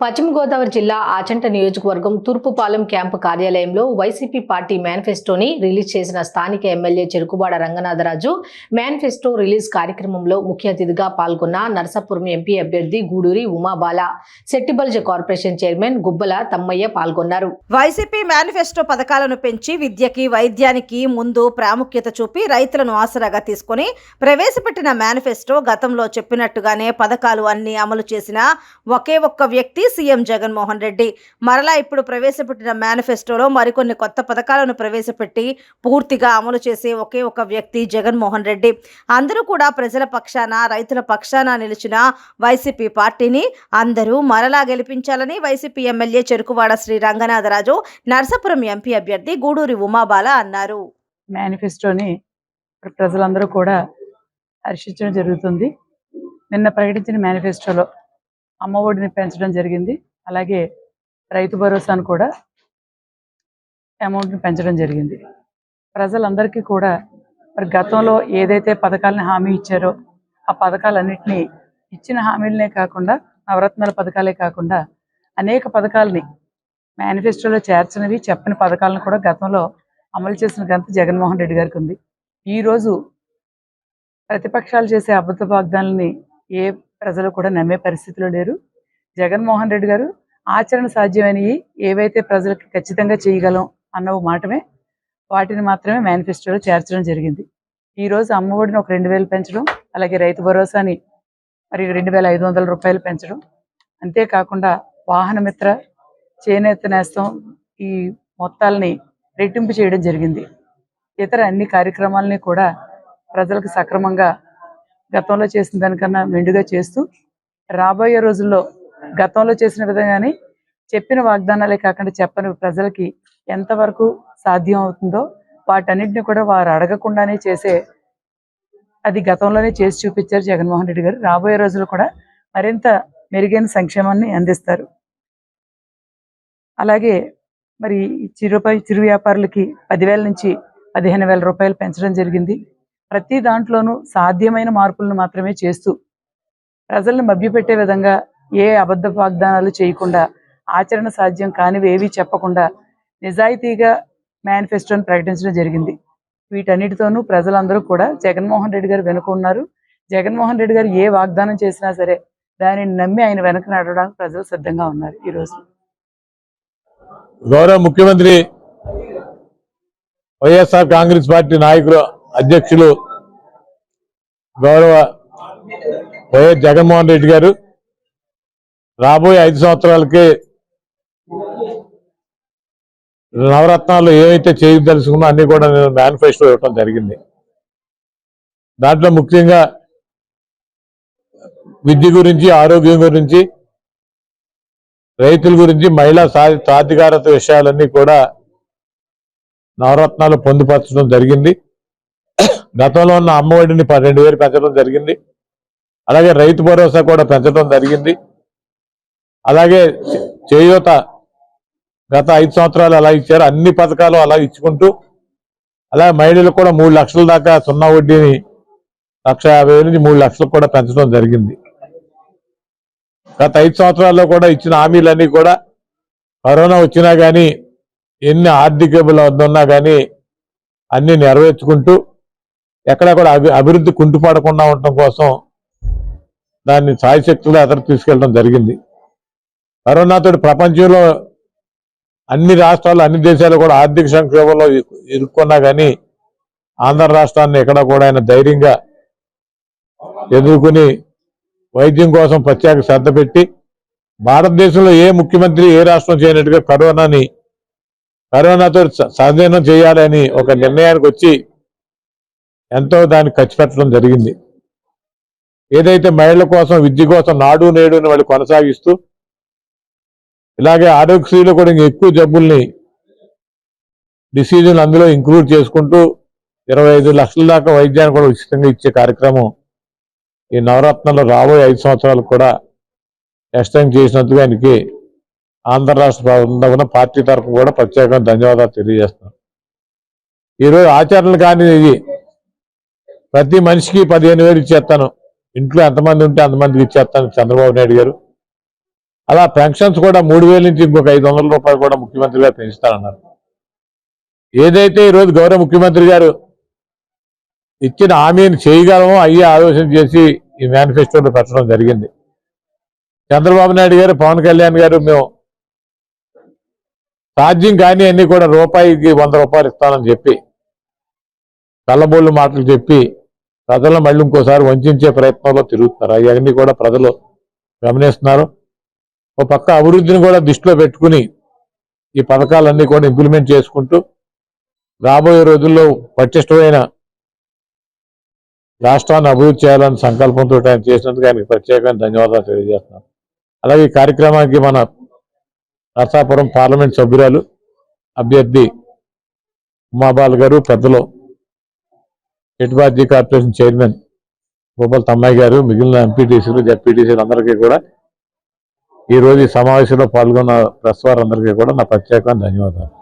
పశ్చిమ గోదావరి జిల్లా ఆచంట నియోజకవర్గం తూర్పుపాలెం క్యాంపు కార్యాలయంలో వైసీపీ పార్టీ మేనిఫెస్టోని రిలీజ్ చేసిన స్థానిక MLA Cherukuvada Ranganatharaju manifesto release కార్యక్రమంలో ముఖ్య అతిథిగా పాల్గొన్న నర్సాపురం ఎంపీ అభ్యర్థి గూడూరి ఉమాబాల సెట్టిబల్జ కార్పొరేషన్ చైర్మన్ గుబ్బల తమ్మయ్య పాల్గొన్నారు. వైసీపీ మేనిఫెస్టో పథకాలను పెంచి విద్యకి వైద్యానికి ముందు ప్రాముఖ్యత చూపి రైతులను ఆసరాగా తీసుకొని ప్రవేశపెట్టిన మేనిఫెస్టో గతంలో చెప్పినట్టుగానే పథకాలు అన్ని అమలు చేసిన ఒకే ఒక్క వ్యక్తి సీఎం జగన్మోహన్ రెడ్డి మరలా ఇప్పుడు ప్రవేశపెట్టిన మేనిఫెస్టోలో మరికొన్ని కొత్త పథకాలను ప్రవేశపెట్టి పూర్తిగా అమలు చేసే ఒకే ఒక వ్యక్తి జగన్మోహన్ రెడ్డి. అందరూ కూడా ప్రజల పక్షాన రైతుల పక్షాన నిలిచిన వైసీపీ పార్టీని అందరూ మరలా గెలిపించాలని YCP MLA Cherukuvada Sri Ranganatharaju Narsapuram MP అభ్యర్థి గూడూరి ఉమాబాల అన్నారు. మేనిఫెస్టోని ప్రజలందరూ కూడా హర్షించడం జరుగుతుంది. నిన్న ప్రకటించిన మేనిఫెస్టోలో అమ్మ ఒడిని పెంచడం జరిగింది. అలాగే రైతు భరోసాను కూడా అమౌంట్ని పెంచడం జరిగింది. ప్రజలందరికీ కూడా మరి గతంలో ఏదైతే పథకాలను హామీ ఇచ్చారో ఆ పథకాలన్నింటినీ ఇచ్చిన హామీలనే కాకుండా నవరత్నాల పథకాలే కాకుండా అనేక పథకాలని మేనిఫెస్టోలో చేర్చినవి చెప్పని పథకాలను కూడా గతంలో అమలు చేసిన ఘనత జగన్మోహన్ రెడ్డి గారికి ఉంది. ఈరోజు ప్రతిపక్షాలు చేసే అబద్ధ వాగ్దానాలని ఏ ప్రజలు కూడా నమ్మే పరిస్థితిలో లేరు. జగన్మోహన్ రెడ్డి గారు ఆచరణ సాధ్యమైనవి ఏవైతే ప్రజలకు ఖచ్చితంగా చేయగలం అన్న మాటమే వాటిని మాత్రమే మేనిఫెస్టోలో చేర్చడం జరిగింది. ఈ రోజు అమ్మఒడిని ఒక రెండు వేలు పెంచడం అలాగే రైతు భరోసాని మరి రెండు వేల ఐదు వందల రూపాయలు పెంచడం. అంతేకాకుండా వాహన మిత్ర చేనేత నేస్తం ఈ మొత్తాలని రెట్టింపు చేయడం జరిగింది. ఇతర అన్ని కార్యక్రమాలని కూడా ప్రజలకు సక్రమంగా గతంలో చేసిన దానికన్నా మెండుగా చేస్తూ రాబోయే రోజుల్లో గతంలో చేసిన విధంగానే చెప్పిన వాగ్దానాలే కాకుండా చెప్పని ప్రజలకి ఎంతవరకు సాధ్యం అవుతుందో వాటన్నిటిని కూడా వారు అడగకుండానే చేసే అది గతంలోనే చేసి చూపించారు జగన్మోహన్ రెడ్డి గారు. రాబోయే రోజుల్లో కూడా మరింత మెరుగైన సంక్షేమాన్ని అందిస్తారు. అలాగే మరి చిరుపై చిరు వ్యాపారులకి పదివేల నుంచి పదిహేను వేల రూపాయలు పెంచడం జరిగింది. ప్రతి దాంట్లోనూ సాధ్యమైన మార్పులను మాత్రమే చేస్తూ ప్రజలను మభ్యపెట్టే విధంగా ఏ అబద్ధ వాగ్దానాలు చేయకుండా ఆచరణ సాధ్యం కానివి ఏవి చెప్పకుండా నిజాయితీగా మేనిఫెస్టోను ప్రకటించడం జరిగింది. వీటన్నిటితోనూ ప్రజలందరూ కూడా జగన్మోహన్ రెడ్డి గారు వెనుక ఉన్నారు. జగన్మోహన్ రెడ్డి గారు ఏ వాగ్దానం చేసినా సరే దానిని నమ్మి ఆయన వెనక నడవడానికి ప్రజలు సిద్ధంగా ఉన్నారు ఈ రోజు. గౌరవ ముఖ్యమంత్రి వైఎస్ఆర్ కాంగ్రెస్ పార్టీ నాయకులు అధ్యక్షులు గౌరవ వైఎస్ జగన్మోహన్ రెడ్డి గారు రాబోయే ఐదు సంవత్సరాలకి నవరత్నాలు ఏవైతే చేయదలుచుకున్నా అన్ని కూడా నేను మేనిఫెస్టో ఇవ్వటం జరిగింది. దాంట్లో ముఖ్యంగా విద్య గురించి ఆరోగ్యం గురించి రైతుల గురించి మహిళా సాధికారత విషయాలన్నీ కూడా నవరత్నాలు పొందుపరచడం జరిగింది. గతంలో ఉన్న అమ్మఒడిని పన్నెండు వేలు పెంచడం జరిగింది. అలాగే రైతు భరోసా కూడా పెంచడం జరిగింది. అలాగే చేయూత గత ఐదు సంవత్సరాలు అలా ఇచ్చారు. అన్ని పథకాలు అలా ఇచ్చుకుంటూ అలాగే మహిళలకు కూడా మూడు లక్షల దాకా సున్నా వడ్డీని లక్ష యాభై వేల నుంచి మూడు లక్షలకు కూడా పెంచడం జరిగింది. గత ఐదు సంవత్సరాల్లో కూడా ఇచ్చిన హామీలన్నీ కూడా కరోనా వచ్చినా కానీ ఎన్ని ఆర్థిక ఇబ్బందులు ఉన్నా కానీ అన్ని నెరవేర్చుకుంటూ ఎక్కడ కూడా అభి అభివృద్ధి కుంటుపడకుండా ఉండటం కోసం దాన్ని సాయశక్తులు అతను తీసుకెళ్ళడం జరిగింది. కరోనాతో ప్రపంచంలో అన్ని రాష్ట్రాలు అన్ని దేశాలు కూడా ఆర్థిక సంక్షోభంలో ఇరుక్కున్నా కానీ ఆంధ్ర రాష్ట్రాన్ని ఎక్కడ కూడా ఆయన ధైర్యంగా ఎదుర్కొని వైద్యం కోసం ప్రత్యేక శ్రద్ధ పెట్టి భారతదేశంలో ఏ ముఖ్యమంత్రి ఏ రాష్ట్రం చేయనట్టుగా కరోనాని కరోనాతో స- చేయాలని ఒక నిర్ణయానికి వచ్చి ఎంతో దాన్ని ఖర్చు పెట్టడం జరిగింది. ఏదైతే మహిళల కోసం విద్య కోసం నాడు నేడు వాళ్ళు కొనసాగిస్తూ ఇలాగే ఆరోగ్యశ్రీలో కూడా ఎక్కువ జబ్బుల్ని డిసీజులు అందులో ఇంక్లూడ్ చేసుకుంటూ ఇరవై ఐదు లక్షల దాకా వైద్యాన్ని కూడా ఉచితంగా ఇచ్చే కార్యక్రమం ఈ నవరత్నంలో రాబోయే ఐదు సంవత్సరాలు కూడా ఎక్స్టెండ్ చేసినందుకు ఆయనకి ఆంధ్ర రాష్ట్ర ప్రభుత్వం పార్టీ తరఫు కూడా ప్రత్యేకంగా ధన్యవాదాలు తెలియజేస్తున్నాం. ఈరోజు ఆచరణలు కానీ ఇది ప్రతి మనిషికి పదిహేను వేలు ఇచ్చేస్తాను. ఇంట్లో ఎంతమంది ఉంటే అంతమందికి ఇచ్చేస్తాను చంద్రబాబు నాయుడు గారు. అలా పెన్షన్స్ కూడా మూడు వేల నుంచి ఇంకొక ఐదు వందల రూపాయలు కూడా ముఖ్యమంత్రి గారు పెంచుతానన్నారు. ఏదైతే ఈరోజు గౌరవ ముఖ్యమంత్రి గారు ఇచ్చిన హామీని చేయగలమో అయ్యే ఆలోచన చేసి ఈ మేనిఫెస్టోలో పెట్టడం జరిగింది. చంద్రబాబు నాయుడు గారు పవన్ కళ్యాణ్ గారు మేము సాధ్యం కానీ అన్ని కూడా రూపాయికి వంద రూపాయలు ఇస్తానని చెప్పి కళ్ళబోళ్ళు మాటలు చెప్పి ప్రజలను మళ్ళీ ఇంకోసారి వంచే ప్రయత్నంలో తిరుగుతున్నారు. అవన్నీ కూడా ప్రజలు గమనిస్తున్నారు. ఒక పక్క అభివృద్ధిని కూడా దృష్టిలో పెట్టుకుని ఈ పథకాలన్నీ కూడా ఇంప్లిమెంట్ చేసుకుంటూ రాబోయే రోజుల్లో పటిష్టమైన రాష్ట్రాన్ని అభివృద్ధి చేయాలని సంకల్పంతో ఆయన చేసినందుకు ఆయనకి ప్రత్యేకంగా ధన్యవాదాలు తెలియజేస్తున్నాను. అలాగే ఈ కార్యక్రమానికి మన నర్సాపురం పార్లమెంట్ సభ్యురాలు అభ్యర్థి ఉమాబాల్ గారు పెద్దలు ఎటుబాజీ కార్పొరేషన్ చైర్మన్ గోపాల్ తమ్మాయి గారు మిగిలిన ఎంపీటీసీలు జెడ్పీటీసీలు అందరికీ కూడా ఈరోజు ఈ సమావేశంలో పాల్గొన్న ప్రెస్ వారందరికీ కూడా నా ప్రత్యేకమైన ధన్యవాదాలు.